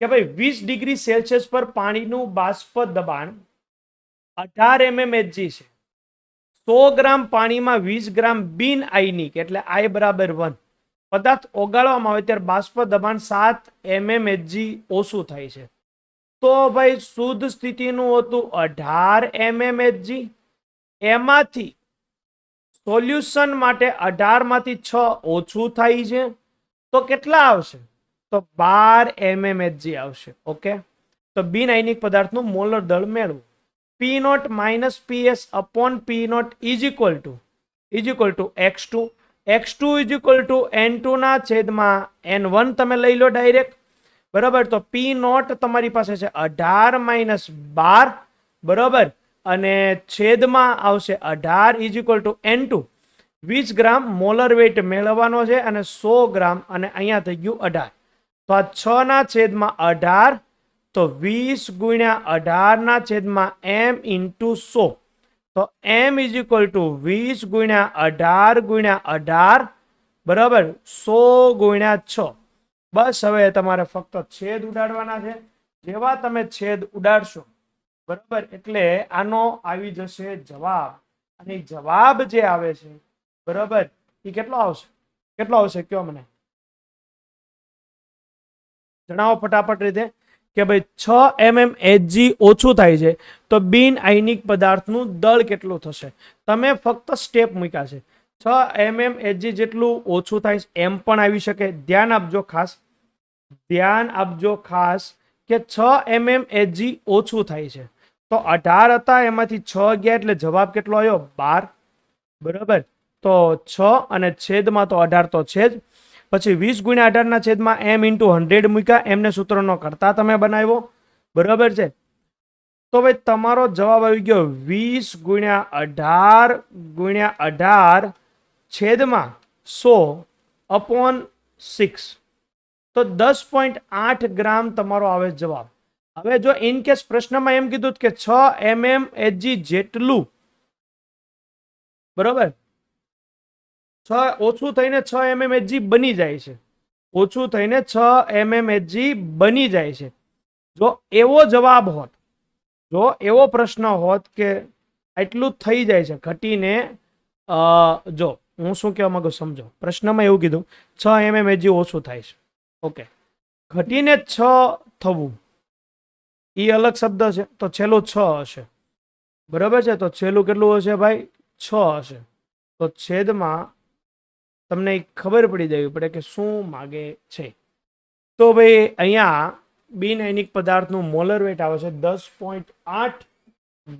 કે ભાઈ વીસ ડિગ્રી સેલ્સિયસ પર પાણીનું બાષ્પ દબાણ અઢાર એમએમએચજી છે. સો ગ્રામ પાણીમાં વીસ ગ્રામ બિન આયનિક એટલે આઈ બરાબર વન પદાર્થ ઓગાળવામાં આવે ત્યારે બાષ્પ દબાણ સાત એમએમએચજી ઓછું થાય છે. તો ભાઈ શુદ્ધ સ્થિતિનું હતું અઢાર એમએમએચજી એમાંથી સોલ્યુશન માટે અઢારમાંથી છ ઓછું થાય છે. તો કેટલા આવશે? તો બાર એમએમએચજી આવશે, ઓકે? તો બિન આયનિક પદાર્થનું મોલર દળ મેળવું. P naught minus PS upon P naught is equal to, is equal to X two. X two is equal to N ટુના છેદમાં એન વન તમે લઈ લો ડાયરેક્ટ. બરાબર? તો પી નોટ તમારી પાસે છે અઢાર માઇનસ બાર, બરાબર? અને છેદમાં આવશે અઢાર is equal to N two. વીસ ગ્રામ મોલર વેઇટ મેળવવાનો છે અને સો ગ્રામ, અને અહીંયા થઈ ગયું અઢાર. તો આ છ ના છેદમાં અઢાર, તો વીસ ગુણ્યા અઢારના છેદમાં એમ ઇન્ટુ સો. તો એમ ઇઝ ઇક્વલ ટુ વીસ ગુણ્યા અઢાર ગુણ્યા અઢાર, બરાબર સો ગુણ્યા છ. બસ હવે તમારે ફક્ત છેદ ઉડાડવાના છે. જેવા તમે છેદ ઉડાડશો, બરાબર, એટલે આનો આવી જશે જવાબ. અને જવાબ જે આવે છે, બરાબર એ કેટલો આવશે? કેટલો આવશે? કયો મને? જણાવો ફટાફટ રીતે કે ભાઈ છ એમએમ એચજી ઓછું થાય છે, તો બિન આયનિક પદાર્થનું દળ કેટલું થશે? તમે ફક્ત સ્ટેપ મૂક્યા છે. છ એમએમ એચજી જેટલું ઓછું થાય છે, એમ પણ આવી શકે. ધ્યાન આપજો ખાસ, ધ્યાન આપજો ખાસ કે છ એમએમ એચજી ઓછું થાય છે. તો અઢાર હતા, એમાંથી છ ગયા એટલે જવાબ કેટલો આવ્યો? બાર. બરાબર? તો છ અને છેદમાં તો અઢાર તો છે જ. પછી વીસ ગુણ્યા અઢારના છેદમાં એમ ઇન્ટુ હંડ્રેડ મૂક્યા. એમને સૂત્રનો કરતા તમે બનાવ્યો. બરાબર છે? તો ભાઈ તમારો જવાબ આવી ગયો વીસ ગુણ્યા અઢાર ગુણ્યા અઢાર છેદમાં સો અપોન સિક્સ. તો દસ પોઈન્ટ આઠ ગ્રામ તમારો આવે જવાબ. હવે જો ઇન કેસ પ્રશ્નમાં એમ કીધું કે છ એમએમ એચજી જેટલું. બરોબર? છ ઓછું થઈને છ એમએમએચજી બની જાય છે. ઓછું થઈને છ એમએમએચજી બની જાય છે. જો એવો જવાબ હોત, જો એવો પ્રશ્ન હોત કે એટલું થઈ જાય છે, ઘટીને જો હું શું કહેવા માંગુ સમજો. પ્રશ્નમાં એવું કીધું, છ એમએમએચજી ઓછું થાય છે. ઓકે. ઘટીને છ થવું. એ અલગ શબ્દ છે, તો છેલ્લું છ હશે. બરાબર છે? તો છેલ્લું કેટલું હશે ભાઈ? છ હશે. તો છેદમાં તમને ખબર પડી જવી પડે કે શું માગે છે. તો ભાઈ, અહીંયા બિન પદાર્થનું મોલર વેટ આવે છે દસ પોઈન્ટ આઠ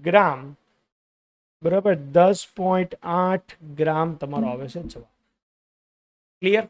ગ્રામ. બરાબર, દસ પોઈન્ટ આઠ ગ્રામ તમારો આવે છે જવાબ. ક્લિયર